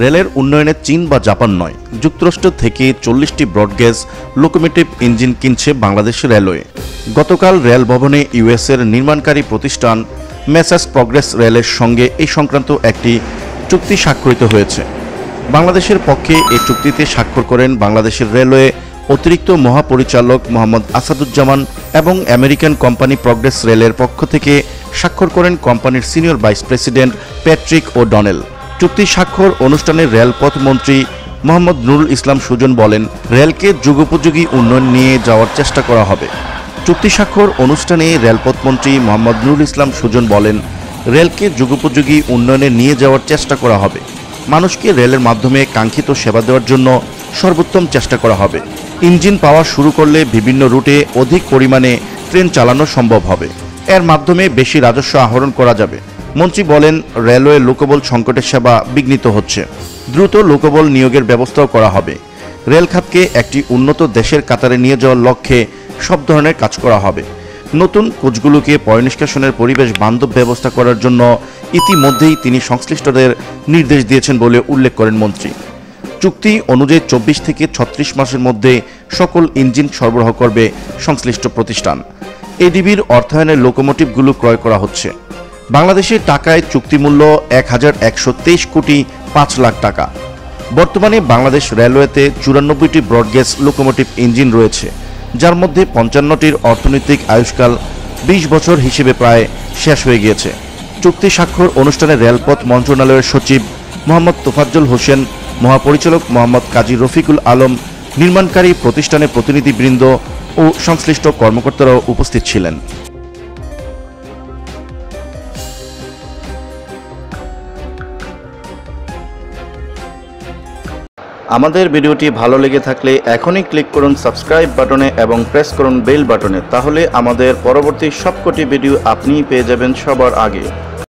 রেলের উন্নয়নে চীন বা জাপান নয়, যুক্তরাষ্ট্র থেকে চল্লিশটি ব্রডগেজ, লোকোমেটিভ ইঞ্জিন কিনছে বাংলাদেশ রেলওয়ে। গতকাল রেল ভবনে ইউএসের নির্মাণকারী প্রতিষ্ঠান মেসাস প্রগ্রেস রেলের সঙ্গে এই সংক্রান্ত একটি চুক্তি স্বাক্ষরিত হয়েছে। বাংলাদেশের পক্ষে এই চুক্তিতে স্বাক্ষর করেন বাংলাদেশের রেলওয়ে অতিরিক্ত মহাপরিচালক মোহাম্মদ আসাদুজ্জামান এবং আমেরিকান কোম্পানি প্রগ্রেস রেলের পক্ষ থেকে স্বাক্ষর করেন কোম্পানির senior vice president Patrick O'Donnell চুক্তি স্বাক্ষর অনুষ্ঠানে রেলপথ মন্ত্রী মোহাম্মদ নুরুল ইসলাম সুজন বলেন, রেলকে যুগোপযোগী উন্নয়ন নিয়ে যাওয়ার চেষ্টা করা হবে। চুক্তি স্বাক্ষর অনুষ্ঠানে রেলপথ মন্ত্রী মোহাম্মদ নুরুল ইসলাম সুজন বলেন, রেলকে যুগোপযোগী উন্নয়নে নিয়ে যাওয়ার চেষ্টা করা হবে। মানুষকে রেলের মাধ্যমে কাঙ্ক্ষিত সেবা দেওয়ার জন্য সর্বোত্তম চেষ্টা করা হবে। ইঞ্জিন পাওয়া শুরু করলে বিভিন্ন রুটে অধিক পরিমাণে ট্রেন চালানো সম্ভব হবে। এর মাধ্যমে বেশি রাজস্ব আহরণ করা যাবে। মন্ত্রী বলেন, রেলওয়ে লোকবল সংকটের সেবা বিঘ্নিত হচ্ছে। দ্রুত লোকবল নিয়োগের ব্যবস্থাও করা হবে। রেল খাতকে একটি উন্নত দেশের কাতারে নিয়ে যাওয়ার লক্ষ্যে সব ধরনের কাজ করা হবে। নতুন কোচগুলোকে পয়নিষ্কাশনের পরিবেশ বান্ধব ব্যবস্থা করার জন্য ইতিমধ্যেই তিনি সংশ্লিষ্টদের নির্দেশ দিয়েছেন বলে উল্লেখ করেন মন্ত্রী। চুক্তি অনুযায়ী চব্বিশ থেকে ছত্রিশ মাসের মধ্যে সকল ইঞ্জিন সরবরাহ করবে সংশ্লিষ্ট প্রতিষ্ঠান। এডিবির অর্থায়নের লোকোমোটিভগুলো ক্রয় করা হচ্ছে। বাংলাদেশের টাকায় চুক্তিমূল্য এক হাজার একশো তেইশ কোটি পাঁচ লাখ টাকা। বর্তমানে বাংলাদেশ রেলওয়েতে চুরানব্বইটি ব্রডগেজ লোকোমোটিভ ইঞ্জিন রয়েছে, যার মধ্যে পঞ্চান্নটির অর্থনৈতিক আয়ুষ্কাল বিশ বছর হিসেবে প্রায় শেষ হয়ে গিয়েছে। চুক্তি স্বাক্ষর অনুষ্ঠানে রেলপথ মন্ত্রণালয়ের সচিব মোহাম্মদ তোফাজ্জল হোসেন, মহাপরিচালক মোহাম্মদ কাজী রফিকুল আলম, নির্মাণকারী প্রতিষ্ঠানের প্রতিনিধিবৃন্দ ও সংশ্লিষ্ট কর্মকর্তারাও উপস্থিত ছিলেন। আমাদের ভিডিওটি ভালো লেগে থাকলে এখনই ক্লিক করুন সাবস্ক্রাইব বাটনে এবং প্রেস করুন বেল বাটনে, তাহলে আমাদের পরবর্তী সবকটি ভিডিও আপনিই পেয়ে যাবেন সবার আগে।